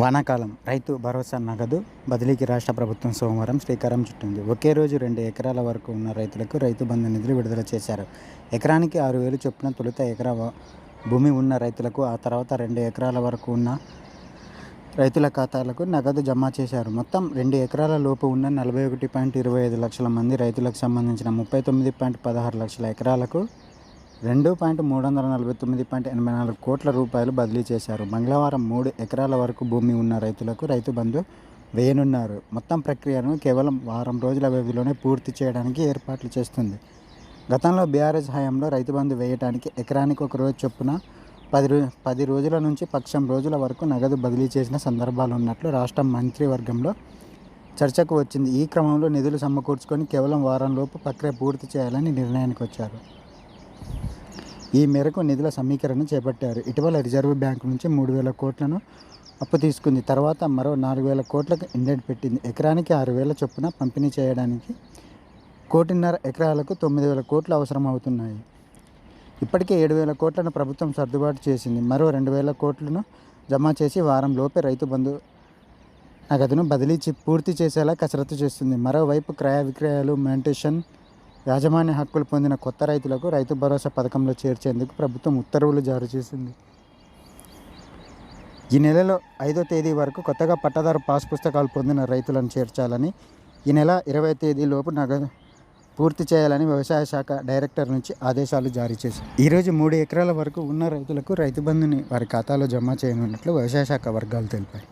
వానాకాలం. రైతు భరోసా నగదు బదిలీకి రాష్ట్ర ప్రభుత్వం సోమవారం శ్రీకారం చుట్టింది. ఒకే రోజు రెండు ఎకరాల వరకు ఉన్న రైతులకు రైతు బంధు నిధులు విడుదల చేశారు. ఎకరానికి ఆరు వేలు చొప్పున తొలుత ఎకరా భూమి ఉన్న రైతులకు ఆ తర్వాత రెండు ఎకరాల వరకు ఉన్న రైతుల ఖాతాలకు నగదు జమ చేశారు. మొత్తం రెండు ఎకరాల లోపు ఉన్న నలభై ఒకటి పాయింట్ ఇరవై ఐదు లక్షల మంది రైతులకు సంబంధించిన ముప్పై తొమ్మిది పాయింట్ పదహారు లక్షల ఎకరాలకు రెండు పాయింట్ మూడు వందల నలభై తొమ్మిది పాయింట్ ఎనభై నాలుగు కోట్ల రూపాయలు బదిలీ చేశారు. మంగళవారం మూడు ఎకరాల వరకు భూమి ఉన్న రైతులకు రైతు బంధు వేయనున్నారు. మొత్తం ప్రక్రియను కేవలం వారం రోజుల వ్యవధిలోనే పూర్తి చేయడానికి ఏర్పాట్లు చేస్తుంది. గతంలో బీఆర్ఎస్ హయాంలో రైతు బంధు వేయడానికి ఎకరానికి ఒక రోజు చొప్పున పది రో పది రోజుల నుంచి పక్షం రోజుల వరకు నగదు బదిలీ చేసిన సందర్భాలు ఉన్నట్లు రాష్ట్ర మంత్రివర్గంలో చర్చకు వచ్చింది. ఈ క్రమంలో నిధులు సమకూర్చుకొని కేవలం వారంలోపు ప్రక్రియ పూర్తి చేయాలని నిర్ణయానికి వచ్చారు. ఈ మేరకు నిధుల సమీకరణ చేపట్టారు. ఇటీవల రిజర్వ్ బ్యాంకు నుంచి మూడు వేల కోట్లను అప్పు తీసుకుంది. తర్వాత మరో నాలుగు వేల కోట్లకు ఇండెంట్ పెట్టింది. ఎకరానికి ఆరు వేల చొప్పున పంపిణీ చేయడానికి కోటిన్నర ఎకరాలకు తొమ్మిది వేల కోట్లు అవసరం అవుతున్నాయి ఇప్పటికే ఏడు వేల కోట్లను ప్రభుత్వం సర్దుబాటు చేసింది. మరో రెండు వేల కోట్లను జమ చేసి వారం లోపే రైతు బంధు నగదును బదిలీ పూర్తి చేసేలా కసరత్తు చేస్తుంది. మరోవైపు క్రయ విక్రయాలు మెంటేషన్ యాజమాన్య హక్కులు పొందిన కొత్త రైతులకు రైతు భరోసా పథకంలో చేర్చేందుకు ప్రభుత్వం ఉత్తర్వులు జారీ చేసింది. ఈ నెలలో ఐదో తేదీ వరకు కొత్తగా పట్టాదారు పాస్ పుస్తకాలు పొందిన రైతులను చేర్చాలని ఈ నెల ఇరవై తేదీలోపు నగదు పూర్తి చేయాలని వ్యవసాయ శాఖ డైరెక్టర్ నుంచి ఆదేశాలు జారీ చేశారు ఈరోజు మూడు ఎకరాల వరకు ఉన్న రైతులకు రైతు బంధుని వారి ఖాతాలో జమ చేయనున్నట్లు వ్యవసాయ శాఖ వర్గాలు తెలిపాయి.